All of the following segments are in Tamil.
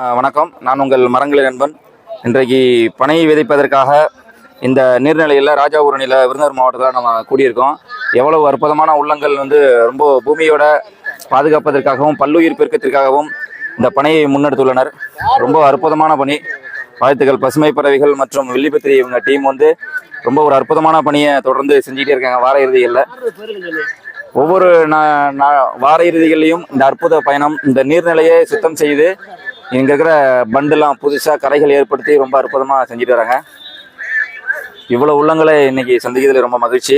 வணக்கம். நான் உங்கள் மரங்களின் நண்பன். இன்றைக்கு பனை விதைப்பதற்காக இந்த நீர்நிலையில் ராஜாபுரணியில் விருந்தர் மாவட்டத்தில் நம்ம கூடியிருக்கோம். எவ்வளவு அற்புதமான உள்ளங்கள் வந்து ரொம்ப பூமியோட பாதுகாப்பதற்காகவும் பல்லுயிர் பெருக்கத்திற்காகவும் இந்த பணியை முன்னெடுத்துள்ளனர். ரொம்ப அற்புதமான பணி. வாழ்த்துக்கள். பசுமை பறவைகள் மற்றும் வில்லிபத்திரி இவங்க டீம் வந்து ரொம்ப ஒரு அற்புதமான பணியை தொடர்ந்து செஞ்சுக்கிட்டே இருக்காங்க. வார இறுதிகளில். ஒவ்வொரு நா- வார இறுதிகள்லையும் இந்த அற்புத பயணம் இந்த நீர்நிலையை சுத்தம் செய்து இங்க இருக்கிற பண்டுலாம் புதுசா கரைகள் ஏற்படுத்தி ரொம்ப அற்புதமா செஞ்சுட்டு வராங்க. இவ்வளவு உள்ளங்களை இன்னைக்கு சந்திக்கிறதுல ரொம்ப மகிழ்ச்சி.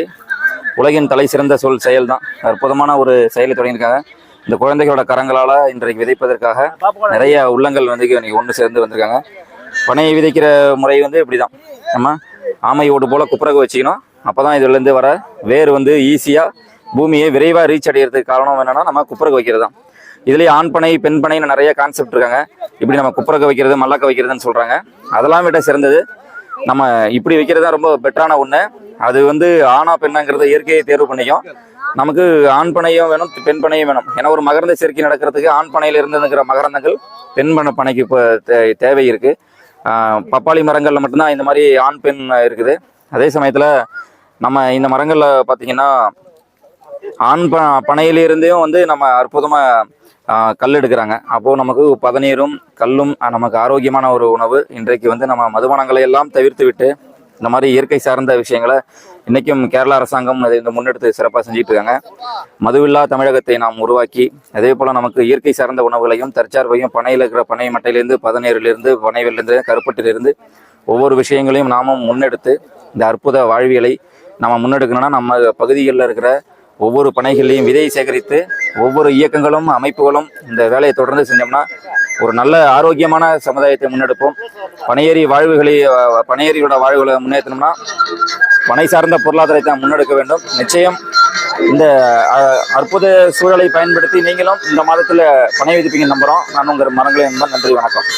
உலகின் தலை சிறந்த சொல் செயல் தான் அற்புதமான ஒரு செயலை தொடங்கியிருக்காங்க. இந்த குழந்தைகளோட கரங்களால இன்றைக்கு விதைப்பதற்காக நிறைய உள்ளங்கள் வந்து இன்னைக்கு ஒன்று சேர்ந்து வந்திருக்காங்க. பனையை விதைக்கிற முறை வந்து இப்படிதான். நம்ம ஆமை ஓடு போல குப்புறகு வச்சுக்கணும். அப்போ தான் இதுலேருந்து வர வேர் வந்து ஈஸியாக பூமியை விரைவாக ரீச் அடைகிறதுக்கு காரணம் என்னென்னா நம்ம குப்புறகு வைக்கிறது தான் இதுலேயே ஆண் பனை பெண் பனைன்னு நிறைய கான்செப்ட் இருக்காங்க. இப்படி நம்ம குப்பரக்க வைக்கிறது மல்லக்க வைக்கிறதுன்னு சொல்கிறாங்க அதெல்லாம் விட சிறந்தது. நம்ம இப்படி வைக்கிறது தான் ரொம்ப பெட்டரான ஒன்று அது வந்து ஆணா பெண்ணாங்கிறத இயற்கையை தேர்வு பண்ணிக்கும். நமக்கு ஆண் பனையும் வேணும் பெண் பனையும் வேணும். ஏன்னா ஒரு மகரந்த சேர்க்கை நடக்கிறதுக்கு ஆண் பனையில் இருந்து இருக்கிற மகரந்தங்கள் பெண் பனை பனைக்கு இப்போ தே- தேவை இருக்குது பப்பாளி மரங்களில் மட்டும்தான் இந்த மாதிரி ஆண் பெண் இருக்குது. அதே சமயத்தில் நம்ம இந்த மரங்களில் பார்த்தீங்கன்னா ஆண் ப பனையிலிருந்தும் வந்து நம்ம அற்புதமாக கல் எடுக்கிறாங்க. அப்போது நமக்கு பதநீரும் கல்லும் நமக்கு ஆரோக்கியமான ஒரு உணவு. இன்றைக்கு வந்து நம்ம மதுபானங்களை எல்லாம் தவிர்த்து விட்டு இந்த மாதிரி இயற்கை சார்ந்த விஷயங்களை இன்றைக்கும் கேரளா அரசாங்கம் அதை இந்த முன்னெடுத்து சிறப்பாக செஞ்சுட்டு இருக்காங்க. மதுவில்லா தமிழகத்தை நாம் உருவாக்கி அதே போல் நமக்கு இயற்கை சார்ந்த உணவுகளையும் தற்சார்பையும் பனையில் இருக்கிற பனை மட்டையிலேருந்து பதநீரிலிருந்து பனைவிலிருந்து கருப்பட்டிலிருந்து ஒவ்வொரு விஷயங்களையும் நாமும் முன்னெடுத்து இந்த அற்புத வாழ்வியலை நம்ம முன்னெடுக்கணும்னா நம்ம பகுதிகளில் இருக்கிற ஒவ்வொரு பனைகளையும் விதையை சேகரித்து ஒவ்வொரு இயக்கங்களும் அமைப்புகளும் இந்த வேலையை தொடர்ந்து செஞ்சோம்னா ஒரு நல்ல ஆரோக்கியமான சமுதாயத்தை முன்னெடுப்போம். பனையேறி வாழ்வுகளை அஹ், பனையேறியோட வாழ்வுகளை முன்னேற்றணும்னா பனை சார்ந்த பொருளாதாரத்தை முன்னெடுக்க வேண்டும். நிச்சயம் இந்த அற்புத சூழலை பயன்படுத்தி நீங்களும் இந்த மாதத்தில் பனை விதிப்பீங்க நம்புகிறோம் நான் உங்கள் மரங்களை நண்பன் நன்றி வணக்கம்.